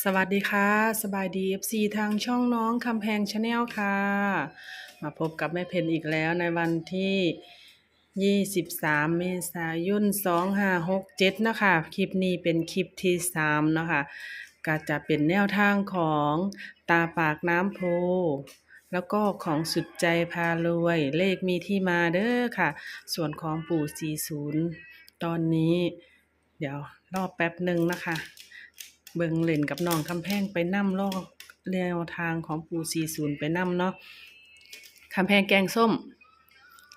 สวัสดีค่ะ สบายดี FC ทางช่องน้องคำแพงชาแนลค่ะ มาพบกับแม่เพนอีกแล้วในวันที่ 23 เมษายน 2567 นะคะ คลิปนี้เป็นคลิปที่ 3 นะคะ ก็จะเป็นแนวทางของตาปากน้ำโพ แล้วก็ของสุดใจพารวย เลขมีที่มาเด้อค่ะ ส่วนของปู่ 40 ตอนนี้ เดี๋ยวรอแป๊บหนึ่งนะคะ เบิงเล่นกับน้องคำแพงไปนั่มลอกแนวทางของปู40ไปนั่มเนาะคำแพงแกงส้ม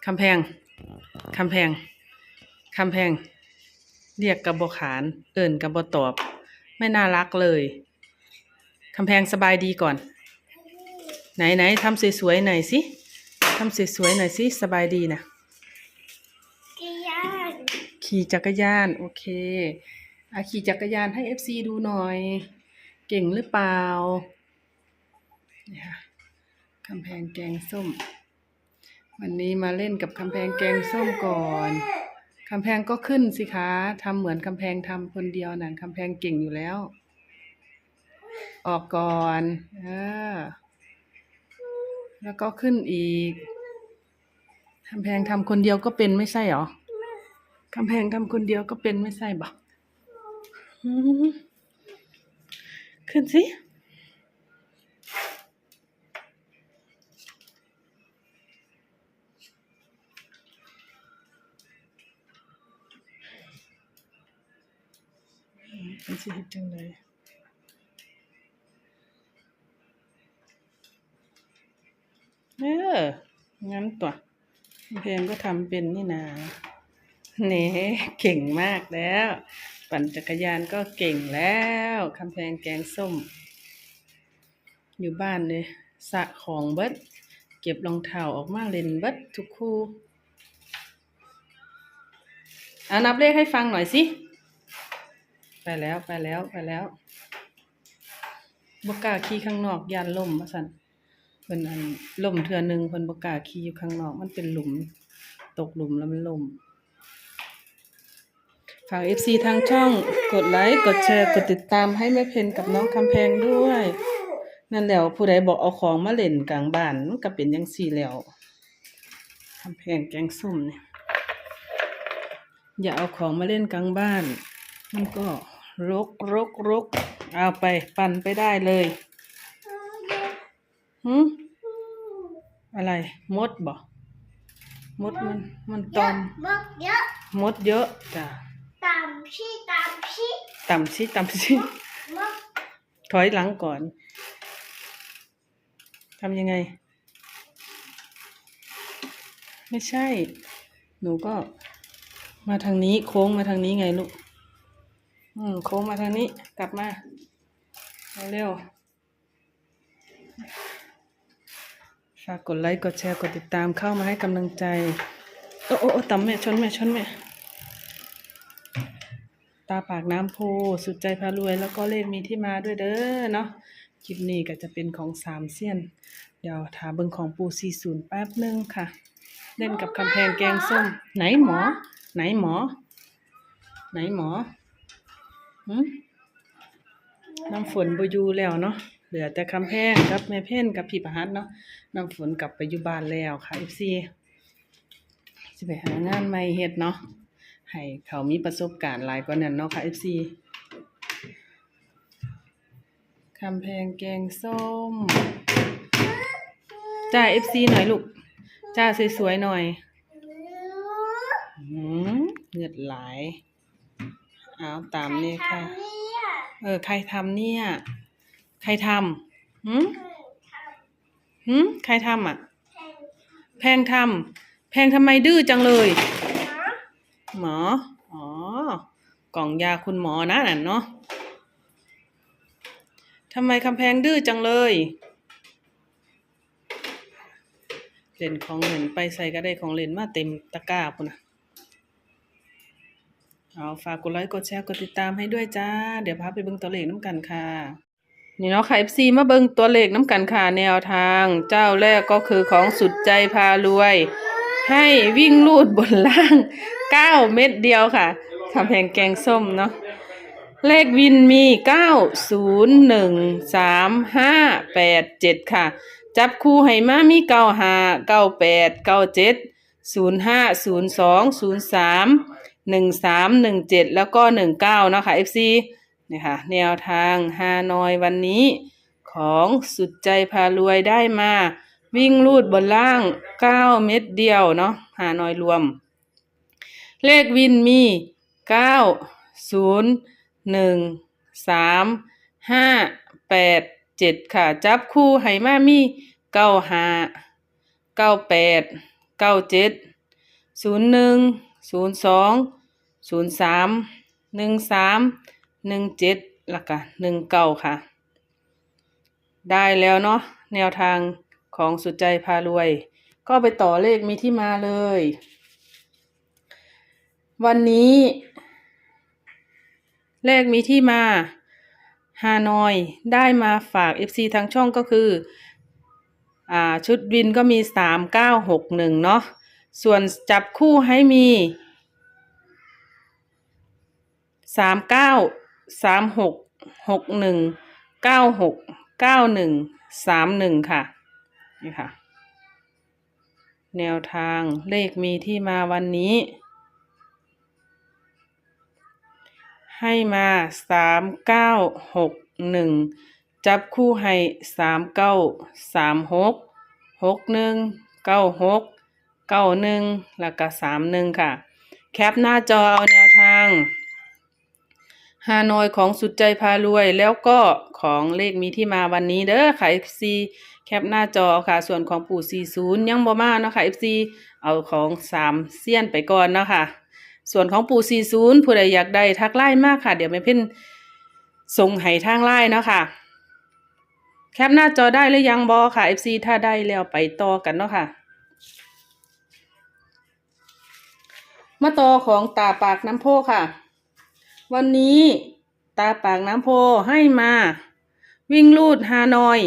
คำแพงคำแพงคำแพง เรียกกับบขาน เอิ่นกับบตอบ ไม่น่ารักเลยคำแพงสบายดีก่อน ไหนไหนทำสวยๆหน่อยสิทำสวยๆหน่อยสิสบายดีนะกิยานขี่จักรยาน โอเคอา ขี่จักรยานให้ FC ดูหน่อย เก่งหรือเปล่าเนี่ยค่ะกำแพงแกงส้ม วันนี้มาเล่นกับกำแพงแกงส้มก่อนกำแพงก็ขึ้นสิคะทำเหมือนกำแพงทำคนเดียวน่ะกำแพงเก่งอยู่แล้ว ออกก่อนเออแล้วก็ขึ้นอีกกำแพงทำคนเดียวก็เป็นไม่ใช่หรอกำแพงทำคนเดียวก็เป็นไม่ใช่บอก ขึ้นสิเป็นสิเฮ็ดจังเลยเออ งั้นตัวกำแพงก็ทำเป็นนี่นาเน่เก่งมากแล้ว ปั่นจักรยานก็เก่งแล้วคำแพงแกงส้ม อยู่บ้านเลยสะของเบิดเก็บรองเท้าออกมาเล่นเบิดทุกคู่อานับเลขให้ฟังหน่อยสิ ไปแล้วไปแล้วไปแล้วบกาขี่ข้างนอกยานล่มมาสันเพิ่นอันล่มเทือหนึงเพิ่นบกาขี่อยู่ข้างนอกมันเป็นหลุม ตกหลุมแล้วมันล่ม ฝาก FC ทางช่องกดไลค์กดแชร์กดติดตามให้แม่เพนกับน้องคำแพงด้วย นั่นแหล้วผู้ใดบอกเอาของมาเล่นกลางบ้านมันก็เป็นจังซี่แล้วคำแพงแกงส้มเนี่ยอย่าเอาของมาเล่นกลางบ้าน มันก็รกรกรกเอาไปปั่นไปได้เลยหืมอะไร มดบ่มดมันมันตเยออะมมากเยอะ มดเยอะจ้ะ ตามพี่ตามพี่ต่ำสิต่ำสิมากถอยหลังก่อนทำยังไง ไม่ใช่ หนูก็ มาทางนี้โค้งมาทางนี้ไงลูกอืมโค้งมาทางนี้กลับมาเร็วๆฝากกดไลค์กดแชร์กดติดตามเข้ามาให้กำลังใจ โอ้โอ้โอ้ต่ำแม่ชนแม่ชนแม่ ตาปากน้ำโพสุดใจพารวย แล้วก็เลขมีที่มาด้วยเด้อเนาะคลิปนี้ก็จะเป็นของสามเซียน เดี๋ยวถามเบิ่งของปู40แป๊บนึงค่ะ เล่นกับคำแพงแกงส้ม ไหนหมอ ไหนหมอ ไหนหมอหืมน้ำฝนบอยู่แล้วเนาะเหลือแต่คำแพงกับแม่เพ่นกับพี่ประหัสเนาะน้ำฝนกลับไปอยู่บ้านแล้วค่ะ FC สิไปหางานใหม่เฮ็ดเนาะ ให้เขามีประสบการณ์หลายกว่านั้นเนาะค่ะ FC คำแพงแกงส้ม จ้า FC หน่อยลูก จ้าสวยๆหน่อยหืมเหงือดไหลายเอาตามนี้ค่ะทำเนี่ยเออ ใครทำเนี่ย ใครทำหืมหืมใครทำอะ แพงทำแพงทำไมดื้อจังเลย หมอ อ๋อ กล่องยาคุณหมอนะนั่นเนาะทำไมคำแพงดื้อจังเลยเล่นของเล่นไปใส่ก็ได้ของเล่นมาเต็มตะกร้าพุ่นนะเอาฝากกดไลค์กดแชร์กดติดตามให้ด้วยจ้า เดี๋ยวพาไปเบิ่งตัวเลขน้ำกันค่ะ นี่เนาะค่ะ FC มาเบิ่งตัวเลขน้ำกันค่ะ แนวทาง เจ้าแรกก็คือของสุดใจพารวย ให้วิ่งลูดบนล่าง9เม็ดเดียวค่ะคำแพงแกงส้มเนาะเลขวินมีเก้าศูนย์หนึ่งสามห้าแปดเจ็ดค่ะ จับคู่ให้มามีเก้าห้าเก้าแปดเก้าเจ็ดศูนย์ห้าศูนย์สองศูนย์สามหนึ่งสามหนึ่งเจ็ดแล้วก็หนึ่งเก้านะคะ FC นี่ค่ะ แนวทางฮานอยวันนี้ของสุดใจพารวยได้มา วิ่งลูดบนล่างเก้าเม็ดเดียวเนาะฮาหน่อยรวม เลขวินมีเก้าศูนย์หนึ่งสามห้าแปดเจ็ดค่ะ จับคู่ให้มามีเก้าห้าเก้าแปดเก้าเจ็ดศูนย์หนึ่งศูนย์สองศูนย์สามหนึ่งสามหนึ่งเจ็ดแล้วก็หนึ่งเก้าค่ะ ได้แล้วเนาะแนวทาง ของสุดใจพารวย ก็ไปต่อเลขมีที่มาเลย วันนี้ เลขมีที่มาฮานอย ได้มาฝาก FC ทางช่องก็คืออ่าชุดวินก็มีสามเก้าหกหนึ่งเนาะส่วนจับคู่ให้มีสามเก้าสามหกหกหนึ่งเก้าหกเก้าหนึ่งสามหนึ่งค่ะ นี่ค่ะ แนวทางเลขมีที่มาวันนี้ ให้มาสามเก้าหกหนึ่งจับคู่ให้สามเก้าสามหกหกหนึ่งเก้าหกเก้าหนึ่งแล้วก็สามหนึ่งค่ะ แคปหน้าจอเอาแนวทาง ฮานอยของสุดใจพารวย แล้วก็ของเลขมีที่มาวันนี้เด้อค่ะ FC แคปหน้าจอค่ะ ส่วนของปู่ 40 ยังบ่มาเนาะค่ะ FC เอาของ3เซียนไปก่อนเนาะค่ะ ส่วนของปู่ 40 ผู้ใดอยากได้ทักไลน์มากค่ะ เดี๋ยวแม่เพ่นส่งให้ทางไลน์เนาะค่ะ แคปหน้าจอได้หรือยังบอค่ะ FC ถ้าได้แล้วไปต่อกันเนาะค่ะมาต่อของตาปากน้ำโพค่ะ วันนี้ตาปากน้ำโพให้มา วิ่งลูดฮานอย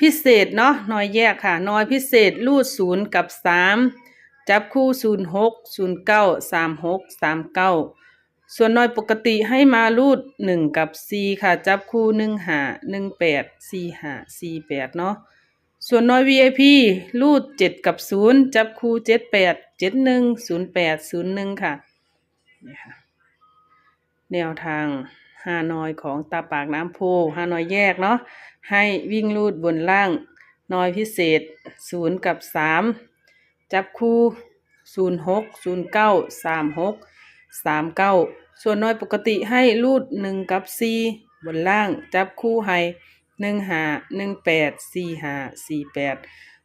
พิเศษเนาะนอยแยกค่ะนอยพิเศษลูดศูนย์กับสามจับคู่ศูนย์หกศูนย์เก้าสามหกสามเก้าส่วนนอยปกติให้มาลูดหนึ่งกับสี่ค่ะ จับคู่หนึ่งหาหนึ่งแปดสี่หาสี่แปดเนาะส่วนนอย VIP ลูดเจ็ดกับศูนย์จับคู่เจ็ดแปดเจ็ดหนึ่งศูนย์แปดศูนย์หนึ่งค่ะนี่ค่ะ แนวทางฮานอยของตาปากน้ำโพฮานอยแยกเนาะให้วิ่งลูดบนล่างนอยพิเศษศูนย์กับสามจับคู่ศูนย์หกศูนย์เก้าสามหกสามเก้าส่วนนอยปกติให้ลูดหนึ่งกับสี่บนล่างจับคู่ให้หนึ่งหาหนึ่งแปดสี่หาสี่แปด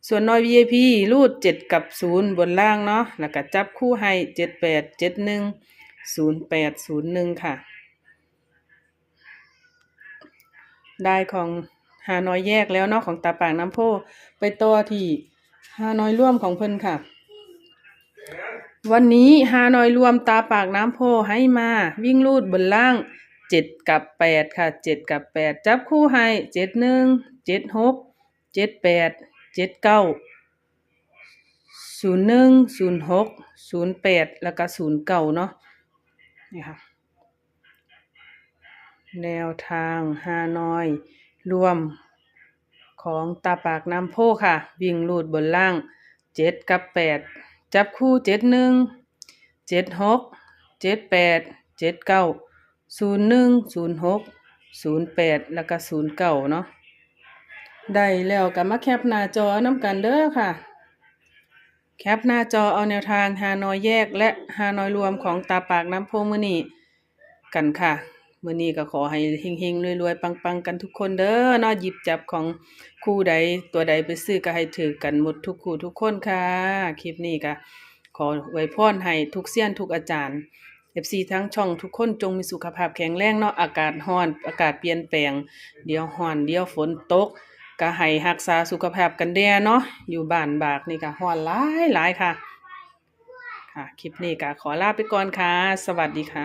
ส่วนนอย VIP ลูดเจ็ดกับศูนย์บนล่างเนาะแล้วก็จับคู่ให้เจ็ดแปดเจ็ดหนึ่ง ศูนย์แปดศูนย์หนึ่งค่ะ ได้ของฮานอยแยกแล้วเนาะของตาปากน้ำโพไปต่อที่ฮานอยร่วมของเพิ่นค่ะ วันนี้ฮานอยรวมตาปากน้ำโพให้มาวิ่งลูดบนล่างเจ็ดกับแปดค่ะเจ็ดกับแปดจับคู่ให้เจ็ดหนึ่งเจ็ดหกเจ็ดแปดเจ็ดเก้าศูนย์หนึ่งศูนย์หกศูนย์แปดแล้วก็ศูนย์เก้าเนาะ นี่ค่ะ แนวทางฮานอย รวมของตาปากน้ำโพค่ะ วิ่งลูดบนล่างเจ็ดกับแปดจับคู่เจ็ดหนึ่งเจ็ดหกเจ็ดแปดเจ็ดเก้าศูนย์หนึ่งศูนย์หกศูนย์แปดแล้วก็ศูนย์เก้าเนาะได้แล้วก็มาแคปหน้าจอน้ำกันเด้อค่ะ แคปหน้าจอเอาแนวทางฮานอยแยกและฮานอยรวมของตาปากน้ำโพมื้อนี้กันค่ะมือนี้ก็ขอให้เฮงๆรวยๆ ปังๆ กันทุกคนเด้อนาะหยิบจับของคู่ใดตัวใดไปซื้อก็ให้ถือกันหมดทุกคู่ทุกคนค่ะ คลิปนี้ก็ขอไว้พรให้ทุกเซียนทุกอาจารย์ FC ทั้งช่องทุกคนจงมีสุขภาพแข็งแรงเนาะอากาศร้อน อากาศเปลี่ยนแปลง เดี๋ยวร้อนเดี๋ยวฝนตก ก็ให้รักษาสุขภาพกันเด้เนาะอยู่บ้านบากนี่ก็ฮ้อนหลายหลายค่ะ ค่ะ คลิปนี้ก็ขอลาไปก่อนค่ะ สวัสดีค่ะ